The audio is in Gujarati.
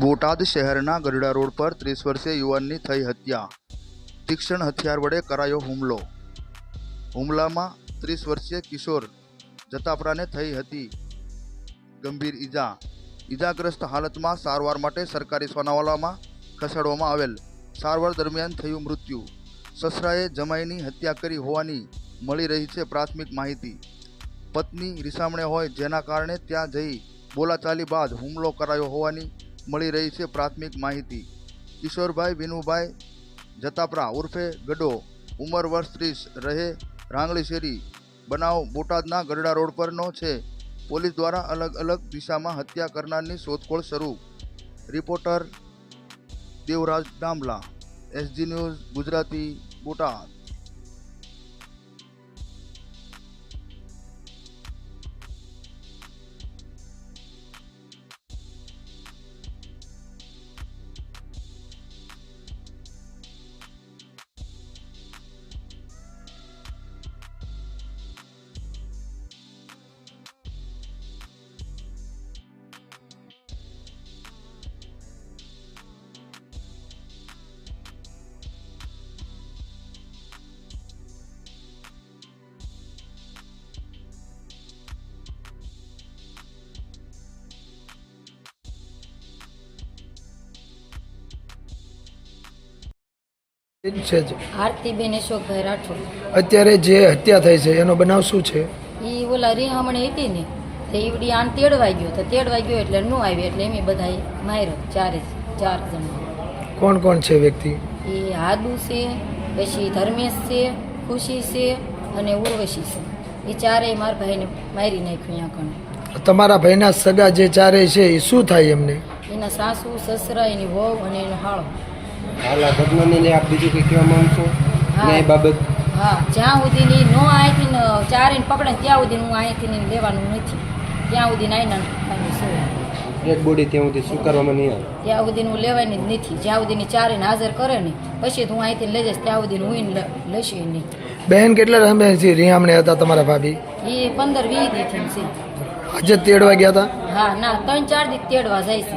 બોટાદ શહેરના ગરડા રોડ પર ત્રીસ વર્ષીય યુવાનની થઈ હત્યા. તીક્ષ્ણ હથિયાર વડે કરાયો હુમલો. હુમલામાં ત્રીસ વર્ષીય કિશોર જતાપરાને થઈ હતી ગંભીર ઈજા. ઈજાગ્રસ્ત હાલતમાં સારવાર માટે સરકારી સોનાવાલામાં ખસેડવામાં આવેલ. સારવાર દરમિયાન થયું મૃત્યુ. સસરાએ જમાઈની હત્યા કરી હોવાની મળી રહી છે પ્રાથમિક માહિતી. પત્ની રિસામણે હોય જેના કારણે ત્યાં જઈ બોલાચાલી બાદ હુમલો કરાયો હોવાની મળી રહી છે પ્રાથમિક માહિતી. કિશોરભાઈ વિનુભાઈ જતાપરા ઉર્ફે ગડો, ઉંમર વર્ષ ત્રીસ, રહે રાંગળી શેરી બનાવ બોટાદના ગરડા રોડ પરનો છે. પોલીસ દ્વારા અલગ અલગ દિશામાં હત્યા કરનારની શોધખોળ શરૂ. Reporter Devraj Dambla SG news, Gujarati Botad. છે જ. આરતીબેન અશોકભાઈ રાઠોડ. અત્યારે જે હત્યા થઈ છે એનો બનાવ શું છે? એ ઓલા રીહામણી હતી ને તે ઈવડી આણ તેડવાઈ ગયો. તો તેડવાઈ ગયો એટલે નો આવી એટલે એમ બધા માર્યો ચારે ચાર જણા. કોણ કોણ છે વ્યક્તિ? એ હાદુ છે પછી ધર્મેશ છે ખુશી છે અને ઉર્વશી છે. એ ચારેય મારા ભાઈને મારી નાખ્યું અહીંયા કણે. તમારા ભાઈના સગા જે ચારે છે એ શું થાય એમને? એના સાસુ સસરા એની વહુ અને એનો હાળો. હાલ ઘટનાને લઈ આપ બીજું કંઈ કહેવા માંગશો. ન્યાય બાબત? હા જ્યાં સુધીની નો અહીંથી ન ચારેને પકડે ત્યાં સુધી હું અહીંથી ને લેવાનું નથી. ત્યાં સુધી નાઈના શું ડેડ બોડી ત્યાં સુધી સ્વીકારવામાં નહીં આવે. ત્યાં સુધી હું લેવાની જ નથી. જ્યાં સુધીની ચારે હાજર કરે ને પછી તો હું અહીંથી લઈ જઈશ ત્યાં સુધી હું લઈશ નહીં. બહેન કેટલા સમયથી રિયામણે હતા તમારા ભાભી? એ પંદર વીસ દીથી છે. આજે તેડવા ગયા હતા? હા ના ત્રણ ચાર દી તેડવા જાય છે.